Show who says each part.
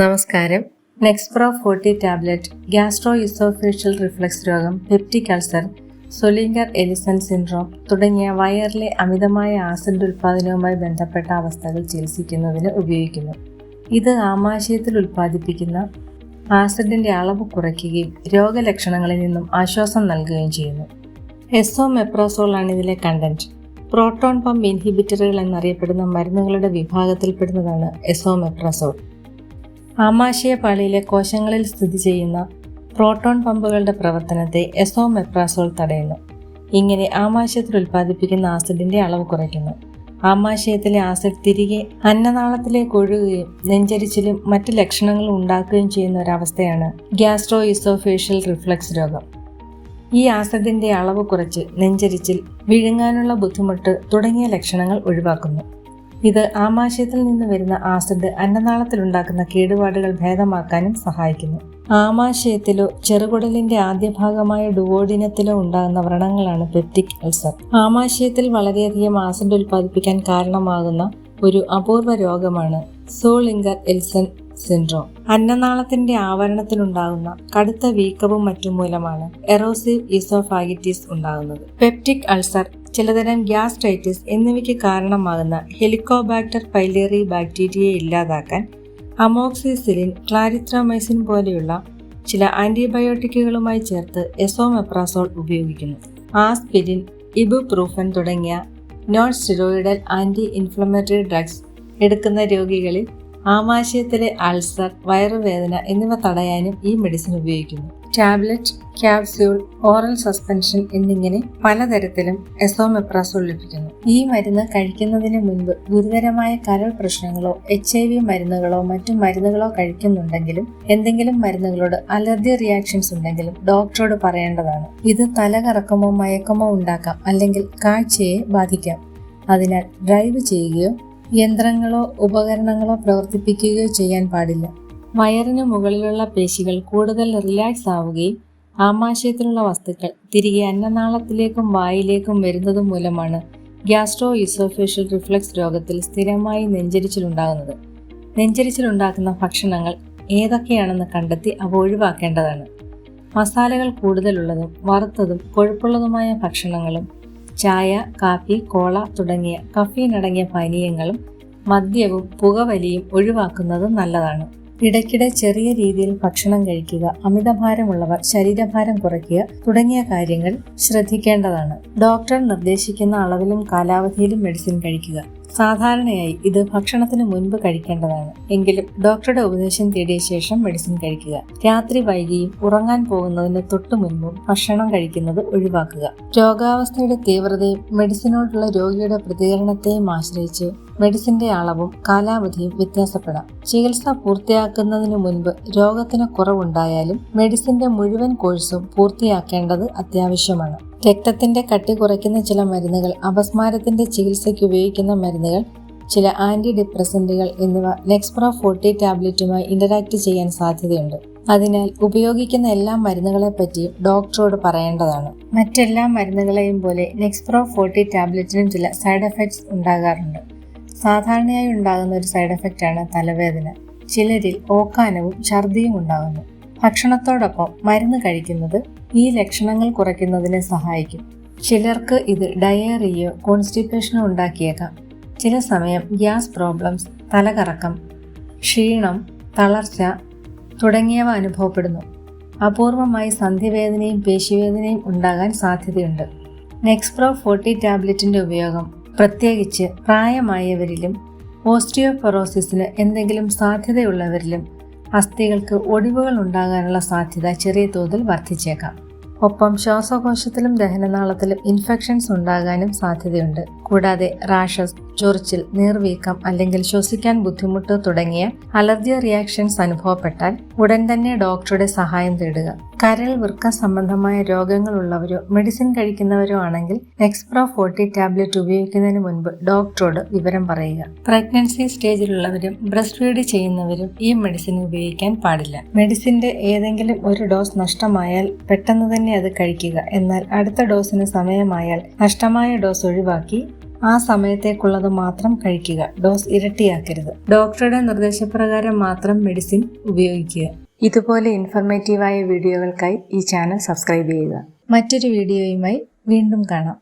Speaker 1: നമസ്കാരം. Nexpro forty tablet gastro oesophageal reflux രോഗം peptic ulcer Zollinger Ellison syndrome തുടങ്ങിയ വയറിലെ അമിതമായ ആസിഡ് ഉൽപ്പാദനവുമായി ബന്ധപ്പെട്ട അവസ്ഥകൾ ചികിത്സിക്കുന്നതിന് ഉപയോഗിക്കുന്നു. ഇത് ആമാശയത്തിൽ ഉൽപ്പാദിപ്പിക്കുന്ന ആസിഡിന്റെ അളവ് കുറയ്ക്കുകയും രോഗലക്ഷണങ്ങളിൽ നിന്നും ആശ്വാസം നൽകുകയും ചെയ്യുന്നു. എസോമെപ്രോസോൾ ആണ് ഇതിലെ കണ്ടന്റ് പ്രോട്ടോൺ പമ്പ് ഇൻഹിബിറ്ററുകൾ എന്നറിയപ്പെടുന്ന മരുന്നുകളുടെ വിഭാഗത്തിൽപ്പെടുന്നതാണ് എസോമെപ്രസോൾ ആമാശയ പാളിയിലെ കോശങ്ങളിൽ സ്ഥിതി ചെയ്യുന്ന പ്രോട്ടോൺ പമ്പുകളുടെ പ്രവർത്തനത്തെ എസോമെപ്രാസോൾ തടയുന്നു. ഇങ്ങനെ ആമാശയത്തിൽ ഉൽപ്പാദിപ്പിക്കുന്ന ആസിഡിന്റെ അളവ് കുറയ്ക്കുന്നു. ആമാശയത്തിലെ ആസിഡ് തിരികെ അന്നനാളത്തിലേക്ക് ഒഴുകുകയും നെഞ്ചരിച്ചിലും മറ്റ് ലക്ഷണങ്ങളും ഉണ്ടാക്കുകയും ചെയ്യുന്ന ഒരവസ്ഥയാണ് ഗ്യാസ്ട്രോ ഇസോഫേഷ്യൽ റിഫ്ലക്സ് രോഗം. ഈ ആസിഡിന്റെ അളവ് കുറച്ച് നെഞ്ചരിച്ചിൽ വിഴുങ്ങാനുള്ള ബുദ്ധിമുട്ട് തുടങ്ങിയ ലക്ഷണങ്ങൾ ഒഴിവാക്കുന്നു. ഇത് ആമാശയത്തിൽ നിന്ന് വരുന്ന ആസിഡ് അന്നനാളത്തിലുണ്ടാക്കുന്ന കേടുപാടുകൾ ഭേദമാക്കാനും സഹായിക്കുന്നു. ആമാശയത്തിലോ ചെറുകുടലിന്റെ ആദ്യ ഭാഗമായ ഡുവോഡിനത്തിലോ ഉണ്ടാകുന്ന വ്രണങ്ങളാണ് പെപ്റ്റിക് അൾസർ. ആമാശയത്തിൽ വളരെയധികം ആസിഡ് ഉൽപ്പാദിപ്പിക്കാൻ കാരണമാകുന്ന ഒരു അപൂർവ രോഗമാണ് സോളിംഗർ എൽസൺ സിൻഡ്രോം. അന്നനാളത്തിന്റെ ആവരണത്തിലുണ്ടാകുന്ന കടുത്ത വീക്കവും മറ്റും മൂലമാണ് എറോസീവ് ഈസോഫാഗിറ്റിസ് ഉണ്ടാകുന്നത്. പെപ്റ്റിക് അൾസർ ചിലതരം ഗ്യാസ്ട്രൈറ്റിസ് എന്നിവയ്ക്ക് കാരണമാകുന്ന ഹെലിക്കോബാക്ടർ പൈലേറി ബാക്ടീരിയയെ ഇല്ലാതാക്കാൻ അമോക്സിസിലിൻ ക്ലാരിത്രാമൈസിൻ പോലെയുള്ള ചില ആന്റിബയോട്ടിക്കുകളുമായി ചേർത്ത് എസോമെപ്രാസോൾ ഉപയോഗിക്കുന്നു. ആസ്പിരിൻ ഇബുപ്രൂഫൻ തുടങ്ങിയ non steroidal anti inflammatory drugs എടുക്കുന്ന രോഗികളിൽ ആമാശയത്തിലെ അൾസർ വയറുവേദന എന്നിവ തടയാനും ഈ മെഡിസിൻ ഉപയോഗിക്കുന്നു. ടാബ്ലറ്റ് ക്യാപ്സ്യൂൾ ഓറൽ സസ്പെൻഷൻ എന്നിങ്ങനെ പലതരത്തിലും എസോമെപ്രാസോൾ ലഭിക്കുന്നു. ഈ മരുന്ന് കഴിക്കുന്നതിന് മുൻപ് ഗുരുതരമായ കരൾ പ്രശ്നങ്ങളോ എച്ച് ഐ വി മരുന്നുകളോ മറ്റു മരുന്നുകളോ കഴിക്കുന്നുണ്ടെങ്കിലും എന്തെങ്കിലും മരുന്നുകളോട് അലർജി റിയാക്ഷൻസ് ഉണ്ടെങ്കിലും ഡോക്ടറോട് പറയേണ്ടതാണ്. ഇത് തലകറക്കമോ മയക്കമോ ഉണ്ടാക്കാം അല്ലെങ്കിൽ കാഴ്ചയെ ബാധിക്കാം. അതിനാൽ ഡ്രൈവ് ചെയ്യുകയോ യന്ത്രങ്ങളോ ഉപകരണങ്ങളോ പ്രവർത്തിപ്പിക്കുകയോ ചെയ്യാൻ പാടില്ല. വയറിന് മുകളിലുള്ള പേശികൾ കൂടുതൽ റിലാക്സ് ആവുകയും ആമാശയത്തിലുള്ള വസ്തുക്കൾ തിരികെ അന്നനാളത്തിലേക്കും വായിലേക്കും വരുന്നത് മൂലമാണ് ഗ്യാസ്ട്രോ ഇസോഫേഷ്യൽ റിഫ്ലക്സ് രോഗത്തിൽ സ്ഥിരമായി നെഞ്ചരിച്ചിലുണ്ടാകുന്നത്. നെഞ്ചരിച്ചിലുണ്ടാക്കുന്ന ഭക്ഷണങ്ങൾ ഏതൊക്കെയാണെന്ന് കണ്ടെത്തി അവ ഒഴിവാക്കേണ്ടതാണ്. മസാലകൾ കൂടുതലുള്ളതും വറുത്തതും കൊഴുപ്പുള്ളതുമായ ഭക്ഷണങ്ങളും ചായ കാപ്പി കോള തുടങ്ങിയ കഫീൻ അടങ്ങിയ പാനീയങ്ങളും മദ്യവും പുകവലിയും ഒഴിവാക്കുന്നത് നല്ലതാണ്. ഇടയ്ക്കിടെ ചെറിയ രീതിയിൽ ഭക്ഷണം കഴിക്കുക അമിതഭാരമുള്ളവർ ശരീരഭാരം കുറയ്ക്കുക തുടങ്ങിയ കാര്യങ്ങൾ ശ്രദ്ധിക്കേണ്ടതാണ്. ഡോക്ടർ നിർദ്ദേശിക്കുന്ന അളവിലും കാലാവധിയിലും മെഡിസിൻ കഴിക്കുക. സാധാരണയായി ഇത് ഭക്ഷണത്തിന് മുൻപ് കഴിക്കേണ്ടതാണ്. എങ്കിലും ഡോക്ടറുടെ ഉപദേശം തേടിയ ശേഷം മെഡിസിൻ കഴിക്കുക. രാത്രി വൈകിയും ഉറങ്ങാൻ പോകുന്നതിന് തൊട്ടു മുൻപും ഭക്ഷണം കഴിക്കുന്നത് ഒഴിവാക്കുക. രോഗാവസ്ഥയുടെ തീവ്രതയും മെഡിസിനോടുള്ള രോഗിയുടെ പ്രതികരണത്തെയും ആശ്രയിച്ച് മെഡിസിന്റെ അളവും കാലാവധിയും വ്യത്യാസപ്പെടാം. ചികിത്സ പൂർത്തിയാക്കുന്നതിന് മുൻപ് രോഗത്തിന് കുറവുണ്ടായാലും മെഡിസിന്റെ മുഴുവൻ കോഴ്സും പൂർത്തിയാക്കേണ്ടത് അത്യാവശ്യമാണ്. രക്തത്തിന്റെ കട്ടി കുറയ്ക്കുന്ന ചില മരുന്നുകൾ അപസ്മാരത്തിന്റെ ചികിത്സയ്ക്ക് ഉപയോഗിക്കുന്ന മരുന്നുകൾ ചില ആന്റി ഡിപ്രസന്റുകൾ എന്നിവ നെക്സ്പ്രോ ഫോർട്ടി ടാബ്ലറ്റുമായി ഇന്ററാക്ട് ചെയ്യാൻ സാധ്യതയുണ്ട്. അതിനാൽ ഉപയോഗിക്കുന്ന എല്ലാ മരുന്നുകളെ പറ്റിയും ഡോക്ടറോട് പറയേണ്ടതാണ്. മറ്റെല്ലാ മരുന്നുകളെയും പോലെ നെക്സ്പ്രോ ഫോർട്ടി ടാബ്ലറ്റിനും ചില സൈഡ് എഫക്ട്സ് ഉണ്ടാകാറുണ്ട്. സാധാരണയായി ഉണ്ടാകുന്ന ഒരു സൈഡ് എഫക്റ്റാണ് തലവേദന. ചിലരിൽ ഓക്കാനവും ഛർദിയും ഉണ്ടാകുന്നു. ഭക്ഷണത്തോടൊപ്പം മരുന്ന് കഴിക്കുന്നത് ഈ ലക്ഷണങ്ങൾ കുറയ്ക്കുന്നതിന് സഹായിക്കും. ചിലർക്ക് ഇത് ഡയേറിയോ കോൺസ്റ്റിപ്പേഷനോ ഉണ്ടാക്കിയേക്കാം. ചില സമയം ഗ്യാസ് പ്രോബ്ലംസ് തലകറക്കം ക്ഷീണം തളർച്ച തുടങ്ങിയവ അനുഭവപ്പെടുന്നു. അപൂർവമായി സന്ധിവേദനയും പേശിവേദനയും ഉണ്ടാകാൻ സാധ്യതയുണ്ട്. നെക്സ്പ്രോ ഫോർട്ടി ടാബ്ലറ്റിന്റെ ഉപയോഗം പ്രത്യേകിച്ച് പ്രായമായവരിലും ഓസ്റ്റിയോപൊറോസിസിന് എന്തെങ്കിലും സാധ്യതയുള്ളവരിലും അസ്ഥികൾക്ക് ഒടിവുകൾ ഉണ്ടാകാനുള്ള സാധ്യത ചെറിയ തോതിൽ വർദ്ധിച്ചേക്കാം. ഒപ്പം ശ്വാസകോശത്തിലും ദഹനനാളത്തിലും ഇൻഫെക്ഷൻസ് ഉണ്ടാകാനും സാധ്യതയുണ്ട്. കൂടാതെ റാഷസ് ചൊറിച്ചിൽ നീർവീക്കം അല്ലെങ്കിൽ ശ്വസിക്കാൻ ബുദ്ധിമുട്ട് തുടങ്ങിയ അലർജി റിയാക്ഷൻസ് അനുഭവപ്പെട്ടാൽ ഉടൻ തന്നെ ഡോക്ടറുടെ സഹായം തേടുക. കരൾ വൃക്ക സംബന്ധമായ രോഗങ്ങളുള്ളവരോ മെഡിസിൻ കഴിക്കുന്നവരോ ആണെങ്കിൽ നെക്സ്പ്രോ ഫോർട്ടി ടാബ്ലറ്റ് ഉപയോഗിക്കുന്നതിന് മുൻപ് ഡോക്ടറോട് വിവരം പറയുക. പ്രഗ്നൻസി സ്റ്റേജിലുള്ളവരും ബ്രസ്റ്റ് ഫീഡ് ചെയ്യുന്നവരും ഈ മെഡിസിൻ ഉപയോഗിക്കാൻ പാടില്ല. മെഡിസിന്റെ ഏതെങ്കിലും ഒരു ഡോസ് നഷ്ടമായാൽ പെട്ടെന്ന് തന്നെ അത് കഴിക്കുക. എന്നാൽ അടുത്ത ഡോസിന് സമയമായാൽ നഷ്ടമായ ഡോസ് ഒഴിവാക്കി ആ സമയത്തേക്കുള്ളത് മാത്രം കഴിക്കുക. ഡോസ് ഇരട്ടിയാക്കരുത്. ഡോക്ടറുടെ നിർദ്ദേശപ്രകാരം മാത്രം മെഡിസിൻ ഉപയോഗിക്കുക. ഇതുപോലെ ഇൻഫർമേറ്റീവായ വീഡിയോകൾക്കായി ഈ ചാനൽ സബ്സ്ക്രൈബ് ചെയ്യുക. മറ്റൊരു വീഡിയോയുമായി വീണ്ടും കാണാം.